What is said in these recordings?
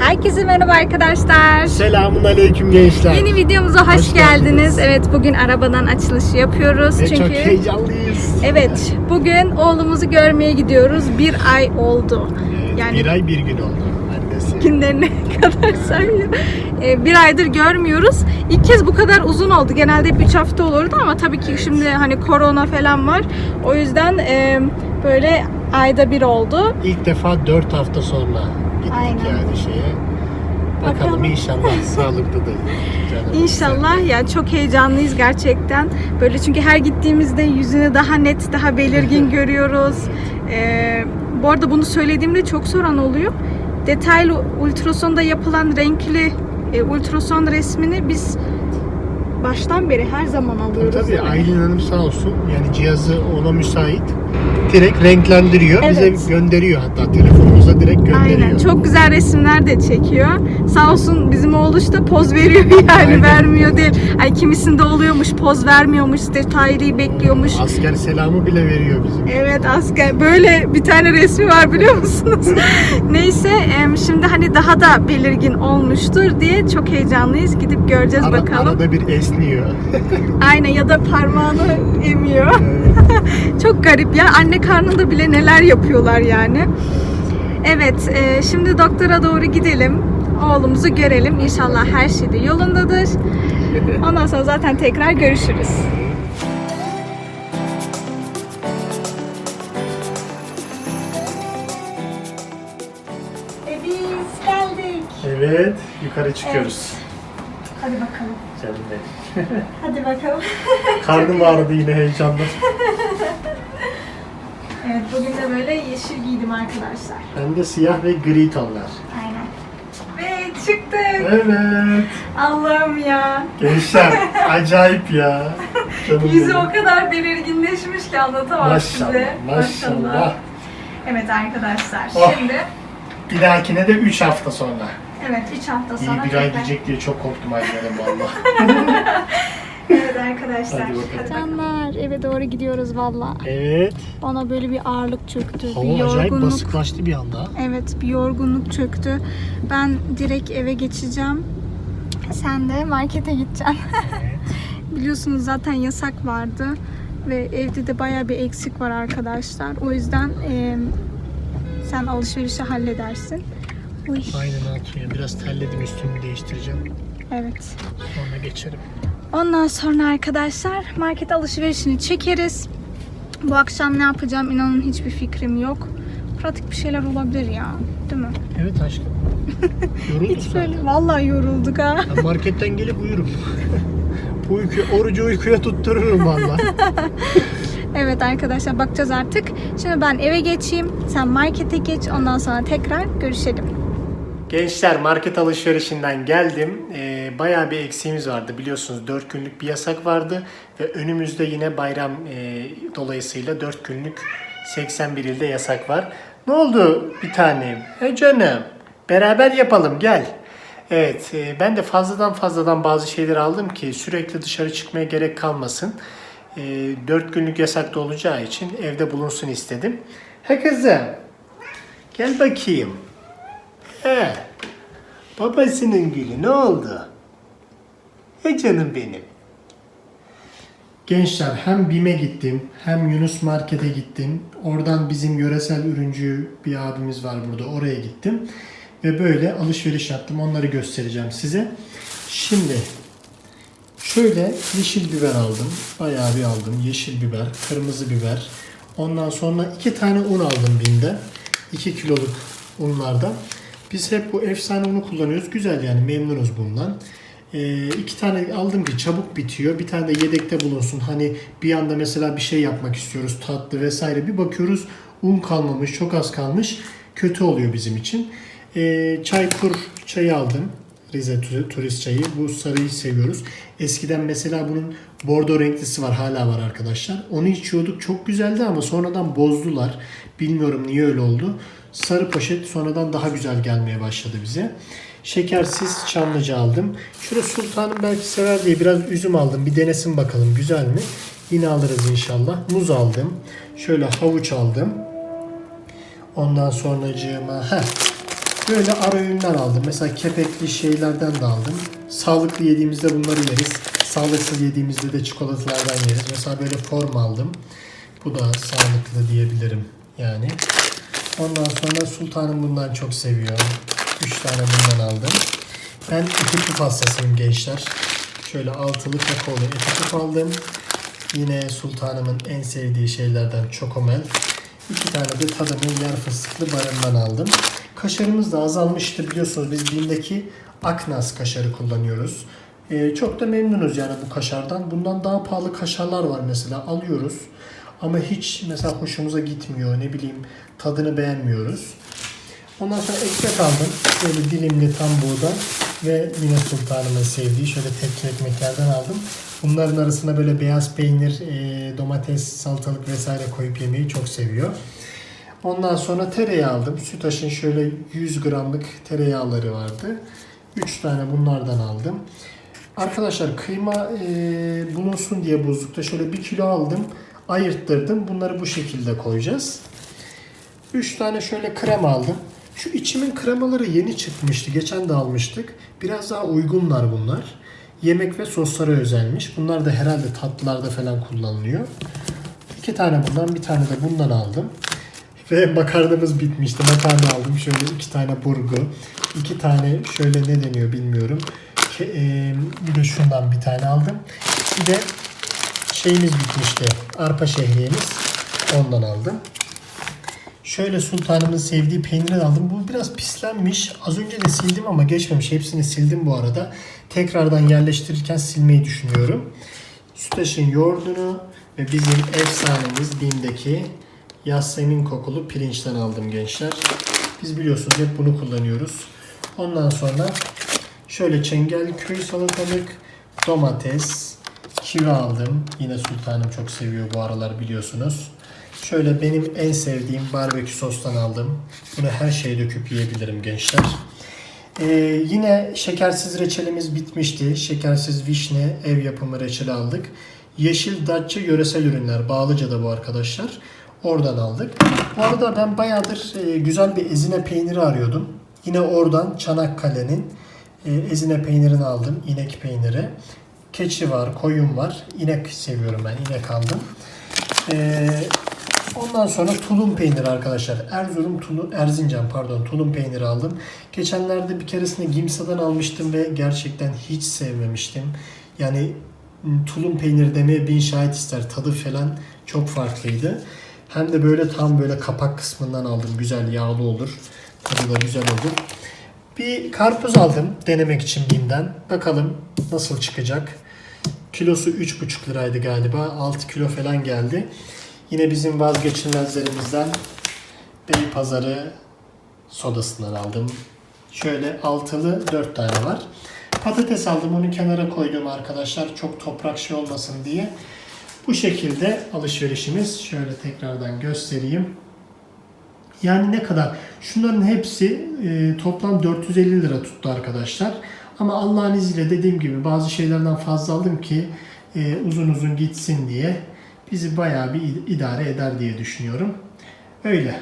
Herkese merhaba arkadaşlar. Selamun aleyküm gençler. Yeni videomuza hoş, Hoş geldiniz. geldiniz. Evet bugün arabadan açılışı yapıyoruz. Ve Çünkü çok heyecanlıyız. evet bugün oğlumuzu görmeye gidiyoruz. Bir ay oldu. Evet, Yani Bir ay bir gün oldu annesi. günlerine kadar sayıyor. Ee, bir aydır görmüyoruz. İlk kez bu kadar uzun oldu. Genelde hep 3 hafta olurdu ama tabii ki şimdi hani korona falan var. O yüzden e, böyle ayda bir oldu. İlk defa 4 hafta sonra gittik Aynen. yani şeye. Bakalım, Bakalım. inşallah sağlıklıdır. Canım İnşallah ya çok heyecanlıyız gerçekten. Böyle çünkü her gittiğimizde yüzünü daha net, daha belirgin görüyoruz. Ee, bu arada bunu söylediğimde çok soran oluyor. Detaylı ultrasonda yapılan renkli e, ultrason resmini biz baştan beri her zaman Tabii alıyoruz. tabii mi? Aylin Hanım sağ olsun yani cihazı ona müsait. Direkt renklendiriyor. Evet. Bize gönderiyor hatta telefonumuza direkt gönderiyor. Aynen. Çok güzel resimler de çekiyor. Sağ olsun bizim oğluş da poz veriyor yani Aynen. vermiyor değil. Ay kimisinde oluyormuş poz vermiyormuş detaylıyı bekliyormuş. Asker selamı bile veriyor bizim. Evet asker böyle bir tane resmi var biliyor musunuz? Neyse şimdi hani daha da belirgin olmuştur diye çok heyecanlıyız. Gidip göreceğiz Ara- bakalım. Arada bir esniyor. Aynen ya da parmağını emiyor. Evet. çok garip ya. Anne karnında bile neler yapıyorlar yani. Evet e, şimdi doktora doğru gidelim. Oğlumuzu görelim. İnşallah her şey de yolundadır. Ondan sonra zaten tekrar görüşürüz. E biz geldik. evet yukarı çıkıyoruz. Hadi bakalım. Canım benim. Hadi bakalım. Karnım ağrıdı yine heyecandan. Evet bugün de böyle yeşil giydim arkadaşlar. Hem de siyah ve gri tonlar. Aynen. Ve çıktık. Evet. Allah'ım ya. Gençler acayip ya. Canım Yüzü benim. o kadar belirginleşmiş ki anlatamam Maşallah, size. maşallah. Evet arkadaşlar Oh. şimdi Bir dahakine de 3 hafta sonra. evet 3 hafta İyi sonra bir ay tekrar- diyecek diye çok korktum annem valla. Evet arkadaşlar. Hadi bakalım. Canlar eve doğru gidiyoruz valla. Evet. Bana böyle bir ağırlık çöktü. bir Hava acayip yorgunluk. basıklaştı bir anda. Evet bir yorgunluk çöktü. Ben direkt eve geçeceğim. Sen de markete gideceksin. Evet. Biliyorsunuz zaten yasak vardı ve evde de baya bir eksik var arkadaşlar. O yüzden e, sen alışverişi halledersin. Uy. Aynen ya. Biraz terledim üstümü değiştireceğim. Evet. Sonra geçerim. Ondan sonra arkadaşlar market alışverişini çekeriz. Bu akşam ne yapacağım inanın hiçbir fikrim yok. Pratik bir şeyler olabilir ya. Değil mi? Evet aşkım. Yorulduk Hiç zaten. böyle vallahi yorulduk ha. Marketten gelip uyurum. Uyku, orucu uykuya tuttururum valla. Evet arkadaşlar bakacağız artık. Şimdi ben eve geçeyim. Sen markete geç. Ondan sonra tekrar görüşelim. Gençler market alışverişinden geldim. Ee, bayağı bir eksiğimiz vardı. Biliyorsunuz 4 günlük bir yasak vardı. Ve önümüzde yine bayram e, dolayısıyla 4 günlük 81 ilde yasak var. Ne oldu bir tanem? He canım. Beraber yapalım gel. Evet e, ben de fazladan fazladan bazı şeyler aldım ki sürekli dışarı çıkmaya gerek kalmasın. E, 4 günlük yasakta olacağı için evde bulunsun istedim. He kızım. Gel bakayım. He. Babasının gülü ne oldu? He canım benim. Gençler hem BİM'e gittim hem Yunus Market'e gittim. Oradan bizim yöresel ürüncü bir abimiz var burada oraya gittim. Ve böyle alışveriş yaptım. Onları göstereceğim size. Şimdi şöyle yeşil biber aldım. Bayağı bir aldım. Yeşil biber, kırmızı biber. Ondan sonra iki tane un aldım BİM'den. 2 kiloluk unlardan. Biz hep bu efsane unu kullanıyoruz. Güzel yani memnunuz bundan. Ee, iki tane aldım ki çabuk bitiyor. Bir tane de yedekte bulunsun. Hani bir anda mesela bir şey yapmak istiyoruz tatlı vesaire. Bir bakıyoruz un kalmamış, çok az kalmış. Kötü oluyor bizim için. Ee, Çaykur çayı aldım. Rize tu- turist çayı. Bu sarıyı seviyoruz. Eskiden mesela bunun bordo renklisi var. Hala var arkadaşlar. Onu içiyorduk. Çok güzeldi ama sonradan bozdular. Bilmiyorum niye öyle oldu. Sarı poşet sonradan daha güzel gelmeye başladı bize. Şekersiz çamlıca aldım. Şurada sultanım belki sever diye biraz üzüm aldım. Bir denesin bakalım güzel mi? Yine alırız inşallah. Muz aldım. Şöyle havuç aldım. Ondan sonracığıma heh, Böyle ara öğünler aldım. Mesela kepekli şeylerden de aldım. Sağlıklı yediğimizde bunları yeriz. Sağlıksız yediğimizde de çikolatalardan yeriz. Mesela böyle form aldım. Bu da sağlıklı diyebilirim yani. Ondan sonra sultanım bundan çok seviyor. 3 tane bundan aldım. Ben eti puf hastasıyım gençler. Şöyle altılı kakaolu eti puf aldım. Yine sultanımın en sevdiği şeylerden çokomel. İki tane de tadımın yer fıstıklı barından aldım. Kaşarımız da azalmıştı biliyorsunuz biz BİM'deki Aknas kaşarı kullanıyoruz. Ee, çok da memnunuz yani bu kaşardan. Bundan daha pahalı kaşarlar var mesela alıyoruz. Ama hiç mesela hoşumuza gitmiyor ne bileyim tadını beğenmiyoruz. Ondan sonra ekmek aldım. Böyle dilimli tam buğday ve yine sultanımın sevdiği şöyle tepsi ekmeklerden aldım. Bunların arasında böyle beyaz peynir, e, domates, salatalık vesaire koyup yemeyi çok seviyor. Ondan sonra tereyağı aldım. Sütaş'ın şöyle 100 gramlık tereyağları vardı. 3 tane bunlardan aldım. Arkadaşlar kıyma e, bulunsun diye buzlukta şöyle 1 kilo aldım. Ayırttırdım. Bunları bu şekilde koyacağız. 3 tane şöyle krem aldım. Şu içimin kremaları yeni çıkmıştı. Geçen de almıştık. Biraz daha uygunlar bunlar. Yemek ve soslara özelmiş. Bunlar da herhalde tatlılarda falan kullanılıyor. İki tane bundan, bir tane de bundan aldım. Ve makarnamız bitmişti. Makarna aldım. Şöyle iki tane burgu. iki tane şöyle ne deniyor bilmiyorum. E, bir de şundan bir tane aldım. Bir de şeyimiz bitmişti. Arpa şehriyemiz. Ondan aldım. Şöyle sultanımın sevdiği peyniri aldım. Bu biraz pislenmiş. Az önce de sildim ama geçmemiş. Hepsini sildim bu arada. Tekrardan yerleştirirken silmeyi düşünüyorum. Sütaş'ın yoğurdunu ve bizim efsanemiz BİM'deki Yasemin kokulu pirinçten aldım gençler. Biz biliyorsunuz hep bunu kullanıyoruz. Ondan sonra şöyle çengelköy salatalık, domates, kivi aldım. Yine sultanım çok seviyor bu aralar biliyorsunuz. Şöyle benim en sevdiğim barbekü sostan aldım. Bunu her şeye döküp yiyebilirim gençler. Ee, yine şekersiz reçelimiz bitmişti. Şekersiz vişne ev yapımı reçeli aldık. Yeşil Datça yöresel ürünler. Bağlıca'da bu arkadaşlar. Oradan aldık. Bu arada ben bayağıdır e, güzel bir ezine peyniri arıyordum. Yine oradan Çanakkale'nin e, ezine peynirini aldım. İnek peyniri. Keçi var, koyun var. İnek seviyorum ben. İnek aldım. Ee, ondan sonra tulum peyniri arkadaşlar. Erzurum tulum, Erzincan pardon tulum peyniri aldım. Geçenlerde bir keresinde Gimsa'dan almıştım ve gerçekten hiç sevmemiştim. Yani tulum peyniri demeye bin şahit ister. Tadı falan çok farklıydı. Hem de böyle tam böyle kapak kısmından aldım. Güzel yağlı olur. Tadı da güzel olur. Bir karpuz aldım denemek için BİM'den. Bakalım nasıl çıkacak. Kilosu 3,5 liraydı galiba. 6 kilo falan geldi. Yine bizim vazgeçilmezlerimizden Beypazarı sodasından aldım. Şöyle altılı 4 tane var. Patates aldım onu kenara koydum arkadaşlar. Çok toprak şey olmasın diye. Bu şekilde alışverişimiz. Şöyle tekrardan göstereyim. Yani ne kadar? Şunların hepsi e, toplam 450 lira tuttu arkadaşlar. Ama Allah'ın izniyle dediğim gibi bazı şeylerden fazla aldım ki e, uzun uzun gitsin diye bizi bayağı bir id- idare eder diye düşünüyorum. Öyle.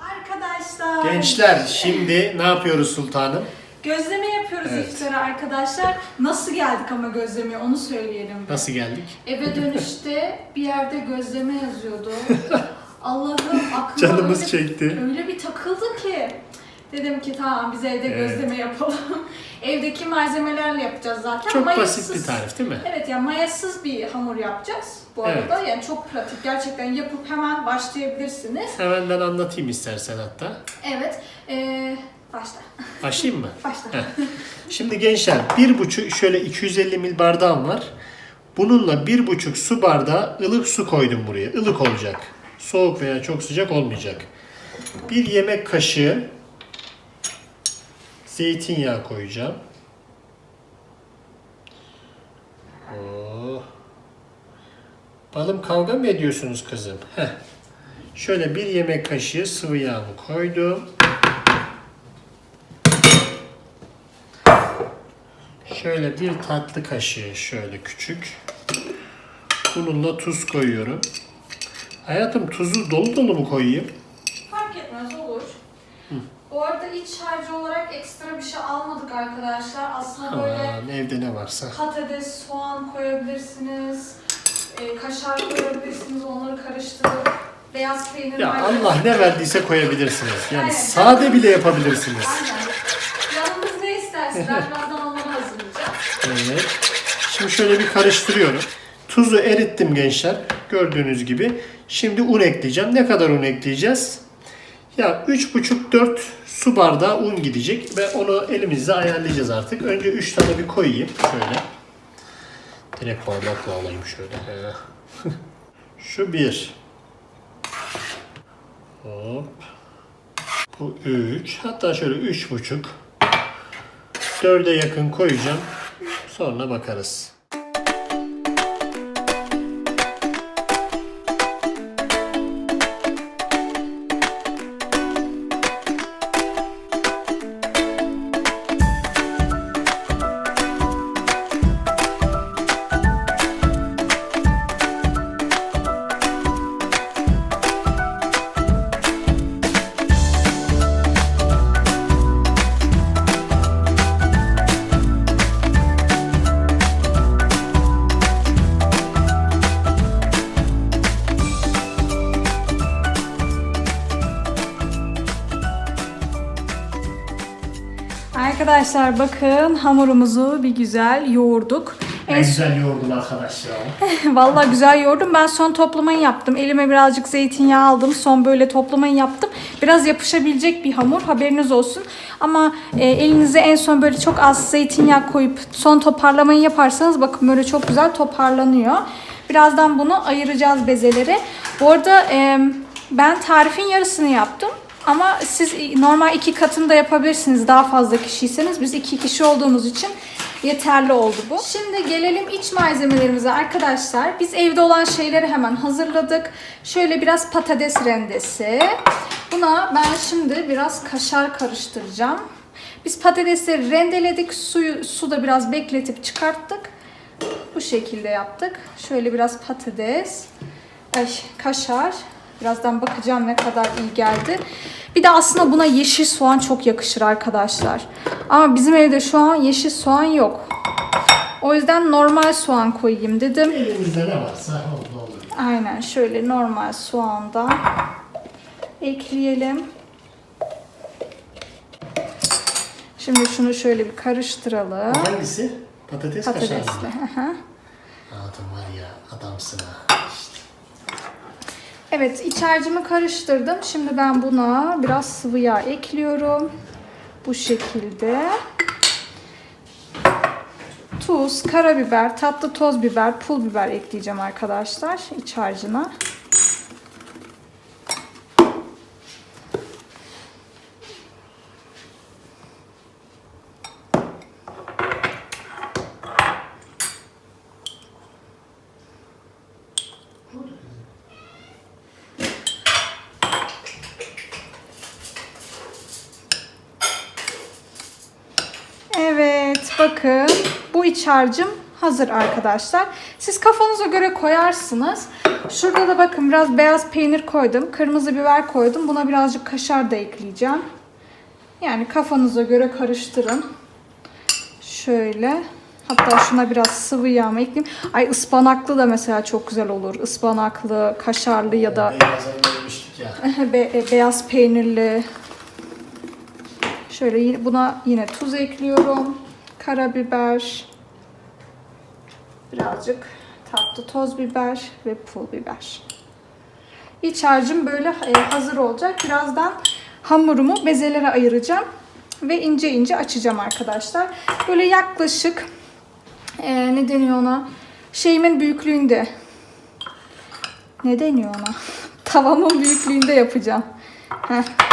Arkadaşlar. Gençler şimdi ne yapıyoruz sultanım? Gözleme yapıyoruz Evet. iftara arkadaşlar. Nasıl geldik ama gözlemeye onu söyleyelim. Nasıl geldik? Eve dönüşte bir yerde gözleme yazıyordu. Allah'ım aklıma Canımız öyle, çekti. öyle bir takıldı ki. Dedim ki tamam biz evde Evet. gözleme yapalım. Evdeki malzemelerle yapacağız zaten. Çok Mayasız- basit bir tarif değil mi? Evet yani mayasız bir hamur yapacağız bu Evet. arada. Yani çok pratik. Gerçekten yapıp hemen başlayabilirsiniz. Hemen ben anlatayım istersen hatta. Evet. Ee, başla. Başlayayım mı? Başla. Heh. Şimdi gençler bir buçuk şöyle 250 mil bardağım var. Bununla bir buçuk su bardağı ılık su koydum buraya. Ilık olacak. Soğuk veya çok sıcak olmayacak. Bir yemek kaşığı zeytinyağı koyacağım. Oh. Balım kavga mı ediyorsunuz kızım? Heh. Şöyle bir yemek kaşığı sıvı yağımı koydum. Şöyle bir tatlı kaşığı şöyle küçük. Bununla tuz koyuyorum. Hayatım tuzu dolu dolu mu koyayım? Fark etmez olur. Bu arada iç harcı olarak ekstra bir şey almadık arkadaşlar. Aslında böyle Aman evde ne varsa. patates, soğan koyabilirsiniz. E, kaşar koyabilirsiniz. Onları karıştırıp beyaz peynir Ya maydanoz- Allah ne verdiyse koyabilirsiniz. Yani Aynen. sade bile yapabilirsiniz. Aynen. Yanımız ne istersiniz? Ben birazdan onları hazırlayacağım. Evet. Şimdi şöyle bir karıştırıyorum. Tuzu erittim gençler. Gördüğünüz gibi. Şimdi un ekleyeceğim. Ne kadar un ekleyeceğiz? Ya 3,5-4 su bardağı un gidecek ve onu elimizle ayarlayacağız artık. Önce 3 tane bir koyayım. Şöyle. Direkt bardakla alayım şöyle. Şu bir. Hop. Bu 3. Hatta şöyle 3,5. 4'e yakın koyacağım. Sonra bakarız. Arkadaşlar bakın hamurumuzu bir güzel yoğurduk. En güzel yoğurdum arkadaşlar. Vallahi güzel yoğurdum. Ben son toplamayı yaptım. Elime birazcık zeytinyağı aldım. Son böyle toplamayı yaptım. Biraz yapışabilecek bir hamur. Haberiniz olsun. Ama e, elinize en son böyle çok az zeytinyağı koyup son toparlamayı yaparsanız bakın böyle çok güzel toparlanıyor. Birazdan bunu ayıracağız bezeleri. Bu arada e, ben tarifin yarısını yaptım. Ama siz normal iki katını da yapabilirsiniz daha fazla kişiyseniz. Biz iki kişi olduğumuz için yeterli oldu bu. Şimdi gelelim iç malzemelerimize arkadaşlar. Biz evde olan şeyleri hemen hazırladık. Şöyle biraz patates rendesi. Buna ben şimdi biraz kaşar karıştıracağım. Biz patatesleri rendeledik. Suyu suda biraz bekletip çıkarttık. Bu şekilde yaptık. Şöyle biraz patates, ay, kaşar. Birazdan bakacağım ne kadar iyi geldi. Bir de aslında buna yeşil soğan çok yakışır arkadaşlar. Ama bizim evde şu an yeşil soğan yok. O yüzden normal soğan koyayım dedim. Elimizde ne varsa oldu olur. Aynen şöyle normal soğandan ekleyelim. Şimdi şunu şöyle bir karıştıralım. Hangisi? Patates, kaşar Patatesle. mı? hı hı. Adam var ya adamsın ha. Evet iç harcımı karıştırdım. Şimdi ben buna biraz sıvı yağ ekliyorum. Bu şekilde. Tuz, karabiber, tatlı toz biber, pul biber ekleyeceğim arkadaşlar iç harcına. Evet bakın harcım hazır arkadaşlar. Siz kafanıza göre koyarsınız. Şurada da bakın biraz beyaz peynir koydum. Kırmızı biber koydum. Buna birazcık kaşar da ekleyeceğim. Yani kafanıza göre karıştırın. Şöyle. Hatta şuna biraz sıvı yağ mı ekleyeyim. Ay ıspanaklı da mesela çok güzel olur. Ispanaklı, kaşarlı ya da ya. Be- e, beyaz peynirli. Şöyle buna yine tuz ekliyorum. Karabiber. Birazcık tatlı toz biber ve pul biber. İç harcım böyle e, hazır olacak. Birazdan hamurumu bezelere ayıracağım ve ince ince açacağım arkadaşlar. Böyle yaklaşık e, ne deniyor ona? Şeyimin büyüklüğünde. Ne deniyor ona? Tavamın büyüklüğünde yapacağım. Heh.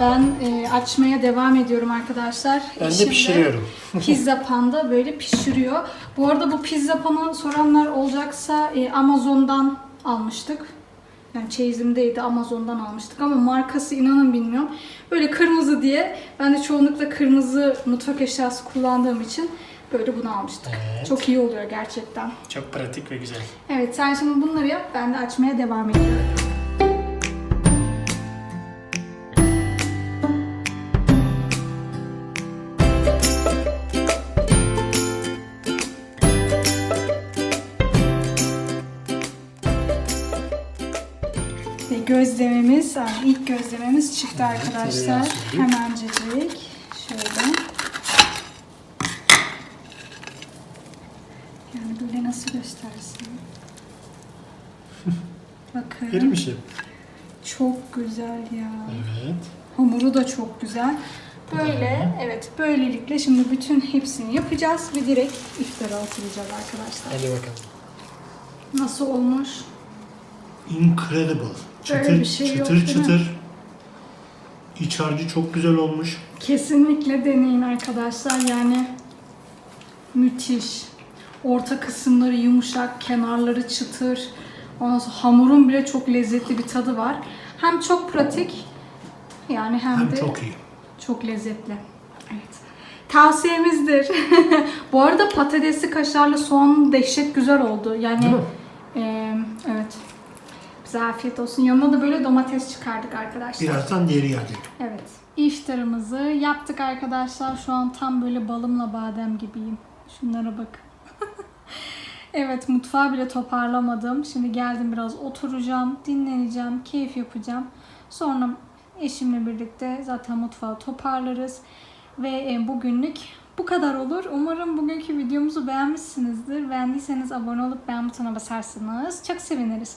Ben e, açmaya devam ediyorum arkadaşlar. Ben de Eşim pişiriyorum. pizza panda böyle pişiriyor. Bu arada bu pizza panı soranlar olacaksa e, Amazon'dan almıştık. Yani çeyizimdeydi Amazon'dan almıştık ama markası inanın bilmiyorum. Böyle kırmızı diye ben de çoğunlukla kırmızı mutfak eşyası kullandığım için böyle bunu almıştık. Evet. Çok iyi oluyor gerçekten. Çok pratik ve güzel. Evet sen şimdi bunları yap ben de açmaya devam ediyorum. Yani ilk gözlememiz çıktı arkadaşlar. tereyağı sürdük. Hemencecik. Şöyle. Yani böyle nasıl göstersin? Bakın. Erimişim. Çok güzel ya. Evet. Hamuru da çok güzel. Böyle, evet böylelikle şimdi bütün hepsini yapacağız ve direkt iftara atılacağız arkadaşlar. Hadi bakalım. Nasıl olmuş? Incredible. Böyle Çıtır bir şey yok, çıtır değil mi? çıtır. İç harcı çok güzel olmuş. Kesinlikle deneyin arkadaşlar. Yani müthiş. Orta kısımları yumuşak, kenarları çıtır. Ondan sonra hamurun bile çok lezzetli bir tadı var. Hem çok pratik yani hem, Hem de çok iyi. Çok lezzetli. Evet. Tavsiyemizdir. Bu arada patatesli kaşarlı soğan dehşet güzel oldu. Yani Değil mi? e, evet. Bize afiyet olsun. Yanına da böyle domates çıkardık arkadaşlar. Birazdan diğeri gelecek. Evet. İftarımızı yaptık arkadaşlar. Şu an tam böyle balımla badem gibiyim. Şunlara bakın. evet mutfağı bile toparlamadım. Şimdi geldim biraz oturacağım, dinleneceğim, keyif yapacağım. Sonra eşimle birlikte zaten mutfağı toparlarız. Ve e, bugünlük bu kadar olur. Umarım bugünkü videomuzu beğenmişsinizdir. Beğendiyseniz abone olup beğen butonuna basarsanız çok seviniriz.